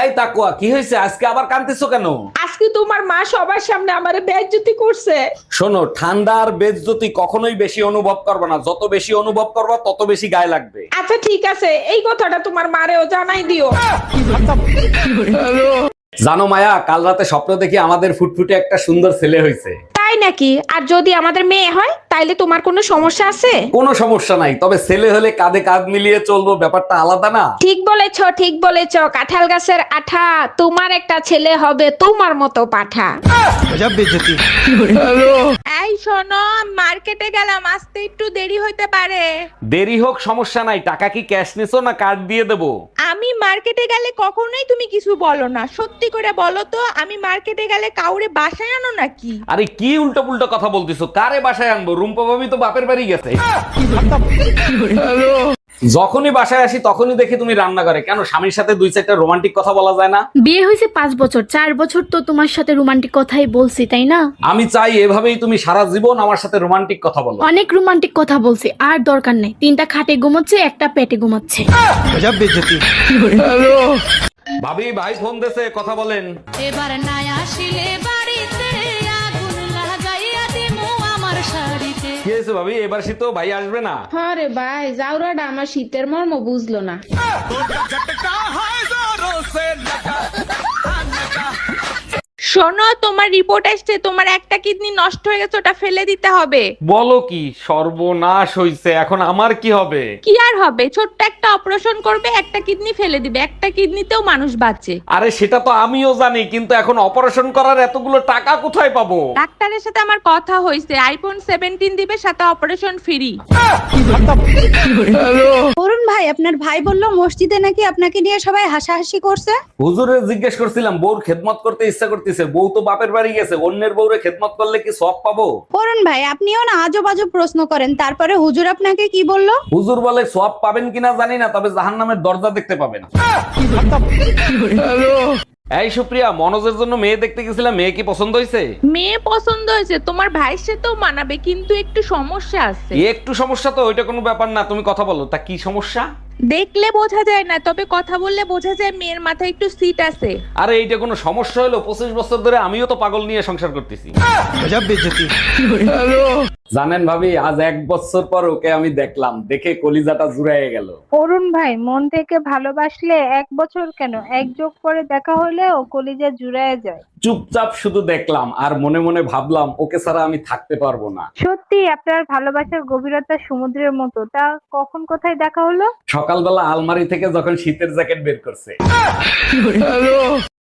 এই তাকুয়া কি হয়েছে? আজকে আবার কান্দিছো কেন? আজকে তোমার মা সবার সামনে আমারে বেজ্জতি করছে। শোনো ঠান্ডা আর বেজ্জতি কখনোই বেশি অনুভব করবে না। যত বেশি অনুভব করবা তত বেশি গায়ে লাগবে। আচ্ছা ঠিক আছে। এই কথাটা তোমার মারেও জানাই দিও। জানো মায়া কাল রাতে স্বপ্ন দেখি আমাদের ফুটফুটে একটা সুন্দর ছেলে হয়েছে। তাই নাকি? আর যদি আমাদের মেয়ে হয় তাইলে তোমার কোনো সমস্যা আছে? কোনো সমস্যা নাই তবে ছেলে হলে কাঁধে কাঁধ মিলিয়ে চলবো ব্যাপারটা আলাদা না। ঠিক বলেছ ঠিক বলেছ কাঁঠাল গাছের আঠা তোমার একটা ছেলে হবে তোমার মতো পাঠা। শোনো মার্কেটে গেলাম আসতে একটু দেরি হইতে পারে। দেরি হোক সমস্যা নাই। টাকা কি ক্যাশ নিছো না কার্ড দিয়ে দেবো? আমি মার্কেটে গেলে কখনোই তুমি কিছু বলো না। সত্যি করে বলো তো আমি মার্কেটে গেলে কাউরে বাসায় আনো নাকি? আরে কি উল্টো পুল্টো কথা বলতেছো? কারে বাসায় আনব? রুম্পা ভাবি তো বাপের বাড়ি গেছে। যখনই বাসায় আসি তখনই দেখি তুমি রান্না করে কেন স্বামীর সাথে দুই চারটা রোমান্টিক কথা বলা যায় না? বিয়ে হয়েছে পাঁচ বছর চার বছর তো তোমার সাথে রোমান্টিক কথাই বলছি তাই না? আমি চাই এভাবেই তুমি সারা জীবন আমার সাথে রোমান্টিক কথা বলো। অনেক রোমান্টিক কথা বলছি আর দরকার নেই। তিনটা খাটে ঘুমাচ্ছে একটা পেটে ঘুমাচ্ছে। ভাবি ভাই ফোন দেছে কথা বলেন। এবার নাই আসিলে বাড়িতে কি হয়েছে ভাবি? এবার শীত ভাই আসবে না। আরে ভাই জাউরাটা আমার শীতের মর্ম বুঝলো না। শোনো তোমার রিপোর্ট আসছে তোমার একটা কিডনি নষ্ট হয়ে গেছে ওটা ফেলে দিতে হবে। বলো কি সর্বনাশ হইছে এখন আমার কি হবে? কি আর হবে? ছোট্ট একটা অপারেশন করবে একটা কিডনি ফেলে দিবে একটা কিডনিতেও মানুষ বাঁচে। আরে সেটা তো আমিও জানি কিন্তু এখন অপারেশন করার এতগুলো টাকা কোথায় পাবো? ডাক্তারের সাথে আমার কথা হয়েছে আইফোন সেভেন্টিন দিবে সাথে অপারেশন ফ্রি অরুণ ভাই আপনার ভাই বলল মসজিদে নাকি আপনাকে নিয়ে সবাই হাসাহাসি করছে? হুজুরে জিজ্ঞেস করছিলাম বউর খেদমত করতে ইচ্ছা করতেছে বউ তো বাপের বাড়ি গেছে অন্যের বউরে খেদমত করলে কি সব পাবো? পরন ভাই আপনিও না আজব আজব প্রশ্ন করেন তারপরে হুজুর আপনাকে কি বলল? হুজুর বলে সব পাবেন কিনা জানি না তবে জাহান্নামের দরজা দেখতে পাবেন। এই সুপ্রিয়া মনোজের জন্য মেয়ে দেখতে গেছিলাম মেয়ে কি পছন্দ হয়েছে মেয়ে পছন্দ হয়েছে তোমার ভাইয়ের সাথেও মানাবে কিন্তু একটু সমস্যা আছে। একটু সমস্যা তো ওইটা কোনো ব্যাপার না তুমি কথা বলো তা কি সমস্যা? দেখলে বোঝা যায় না তবে কথা বললে বোঝা যায় মেয়ের মাথায় একটু সিট আছে। আরে এইটা কোনো সমস্যা হলো? পঁচিশ বছর ধরে আমিও তো পাগল নিয়ে সংসার করতেছি। জানেন ভাবি আজ এক বছর পর ওকে আমি দেখলাম। দেখে কলিজাটা জুড়াইয়ে গেল। অরুণ ভাই মন থেকে ভালোবাসলে এক বছর কেন? এক যোগ করে দেখা হলে ও কলিজা জুড়ায় যায়। চুপচাপ শুধু দেখলাম আর মনে মনে ভাবলাম ওকে ছাড়া আমি থাকতে পারব না। সত্যি আপনার ভালোবাসার গভীরতা সমুদ্রের মতো। তা কখন কোথায় দেখা হলো? সকালবেলা আলমারি থেকে যখন শীতের জ্যাকেট বের করছে।